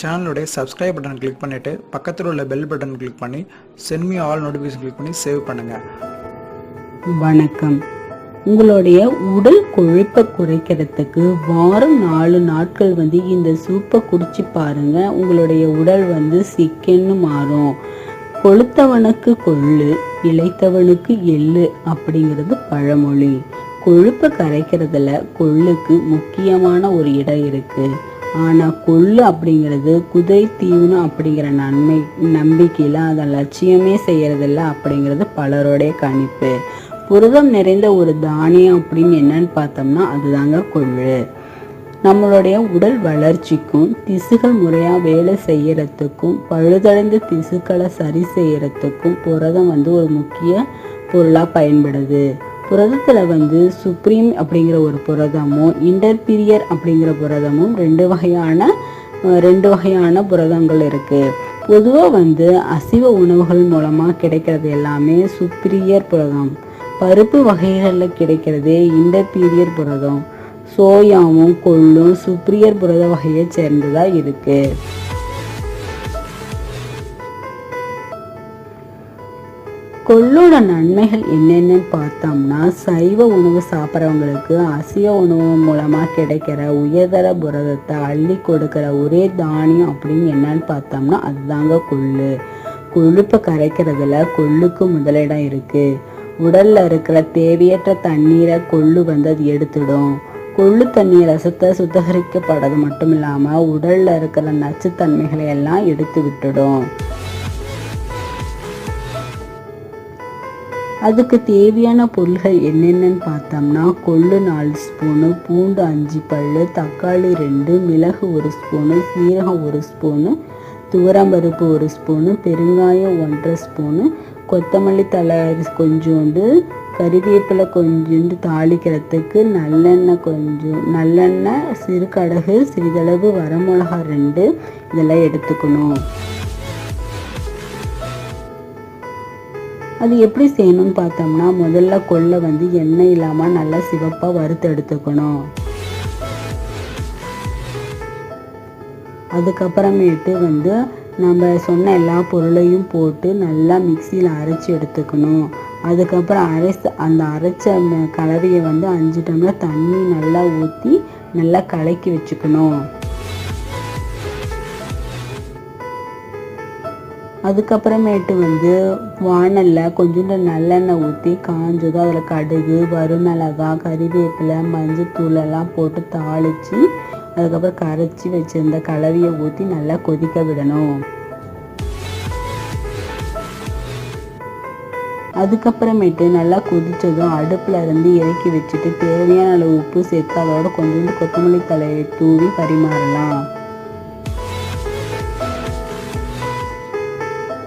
சேனலுடைய subscribe button click பண்ணிவிட்டு பக்கத்தில் உள்ள பெல் பட்டன் கிளிக் பண்ணி சென்மி ஆல் நோட்டிஃபிகேஷன் கிளிக் பண்ணி சேவ் பண்ணுங்கள் வணக்கம். உங்களுடைய உடல் கொழுப்பை குறைக்கிறதுக்கு வாரம் நாலு நாட்கள் வந்து இந்த சூப்பை குடிச்சு பாருங்க. உங்களுடைய உடல் வந்து சிக்கன்னு மாறும். கொளுத்தவனுக்கு கொள்ளு இளைத்தவனுக்கு எள்ளு அப்படிங்கிறது பழமொழி. கொழுப்பை கரைக்கிறதுல கொள்ளுக்கு முக்கியமான ஒரு இடம் இருக்கு. ஆனால் கொள்ளு அப்படிங்கிறது குதிரை தீவனம் அப்படிங்கிற நன்மை நம்பிக்கையில் அதை லட்சியமே செய்யறதில்ல அப்படிங்கிறது பலருடைய கணிப்பு. புரதம் நிறைந்த ஒரு தானியம் அப்படின்னு என்னன்னு பார்த்தோம்னா அதுதாங்க கொள்ளு. நம்மளுடைய உடல் வளர்ச்சிக்கும் திசுகள் முறையாக வேலை செய்யறதுக்கும் பழுதடைந்த திசுக்களை சரி செய்யறதுக்கும் புரதம் வந்து ஒரு முக்கிய பொருளாக பயன்படுது. புரதத்தில் வந்து சுப்ரீம் அப்படிங்கிற ஒரு புரதமும் இன்டர்பீரியர் அப்படிங்கிற புரதமும் ரெண்டு வகையான ரெண்டு வகையான புரதங்கள் இருக்குது பொதுவாக வந்து அசைவ உணவுகள் மூலமாக கிடைக்கிறது எல்லாமே சுப்ரியர் புரதம். பருப்பு வகைகளில் கிடைக்கிறது இன்டர்பீரியர் புரதம். சோயாவும் கொள்ளும் சுப்ரியர் புரத வகையை சேர்ந்ததாக இருக்குது கொள்ளோட நன்மைகள் என்னென்னு பார்த்தோம்னா சைவ உணவு சாப்பிட்றவங்களுக்கு அசைவ உணவு மூலமாக கிடைக்கிற உயர்தர புரதத்தை அள்ளி கொடுக்கிற ஒரே தானியம் அப்படின்னு என்னன்னு பார்த்தோம்னா அதுதாங்க கொள்ளு. கொழுப்பை கரைக்கிறதுல கொள்ளுக்கு முதலிடம் இருக்குது உடலில் இருக்கிற தேவையற்ற தண்ணீரை கொள்ளு வந்து அது எடுத்துடும். கொள்ளு தண்ணி ரசத்தை சுத்திகரிக்கப்படுறது மட்டும் இல்லாமல் உடலில் இருக்கிற நச்சுத்தன்மைகளை எல்லாம் எடுத்து விட்டுடும். அதுக்கு தேவையான பொருள்கள் என்னென்னன்னு பார்த்தோம்னா கொள்ளு நாலு ஸ்பூனு பூண்டு அஞ்சு பல்லு தக்காளி ரெண்டு மிளகு ஒரு ஸ்பூனு சீரகம் ஒரு ஸ்பூனு துவரம்பருப்பு ஒரு ஸ்பூனு பெருங்காயம் ஒன்றரை ஸ்பூனு கொத்தமல்லி தழை கொஞ்சோண்டு கறிவேப்பிலை கொஞ்சோண்டு தாளிக்கிறதுக்கு நல்லெண்ணெய் கொஞ்சம் நல்லெண்ணெய் சிறுகடகு சிறிதளவு வரமிளகா ரெண்டு இதெல்லாம் எடுத்துக்கணும். அது எப்படி செய்யணும்னு பார்த்தோம்னா முதல்ல கொள்ளை வந்து எண்ணெய் இல்லாமல் நல்லா சிவப்பாக வறுத்து எடுத்துக்கணும். அதுக்கப்புறமேட்டு வந்து நம்ம சொன்ன எல்லா பொருளையும் போட்டு நல்லா மிக்சியில் அரைச்சி எடுத்துக்கணும். அதுக்கப்புறம் அரைச்ச அந்த அரைச்ச கலவையை வந்து அஞ்சு டம்ளர் தண்ணி நல்லா ஊற்றி நல்லா கலக்கி வச்சுக்கணும். அதுக்கப்புறமேட்டு வந்து வாணலில் கொஞ்சோண்டு நல்லெண்ணெய் ஊற்றி காஞ்சதும் அதில் கடுகு வறுமிளகா கறிவேப்பிலை மஞ்சத்தூள் எல்லாம் போட்டு தாளித்து அதுக்கப்புறம் கரைச்சி வச்சுருந்த கலவையை ஊற்றி நல்லா கொதிக்க விடணும். அதுக்கப்புறமேட்டு நல்லா கொதித்ததும் அடுப்பில் இருந்து இறக்கி வச்சுட்டு தேவையான அளவு உப்பு சேர்த்து அதோட கொஞ்சோண்டு கொத்தமல்லி தலையை தூவி பரிமாறலாம்.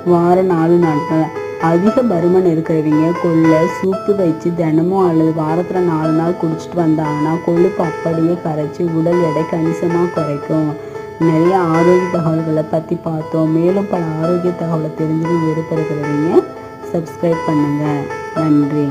வாரம் நாலு நாட்கள் அதிக பருமன் இருக்கிறவங்க கொள்ளை சூப்பு வச்சு தினமும் அல்லது வாரத்தில் நாலு நாள் குடிச்சிட்டு வந்தாங்கன்னா கொழுப்பு அப்படியே கரைச்சி உடல் எடை கணிசமாக குறைக்கும். நிறைய ஆரோக்கிய தகவல்களை பற்றி பார்த்தோம். மேலும் பல ஆரோக்கிய தகவலை தெரிஞ்சுக்க விருப்பம் இருக்கிறவங்க சப்ஸ்கிரைப் பண்ணுங்கள் நன்றி.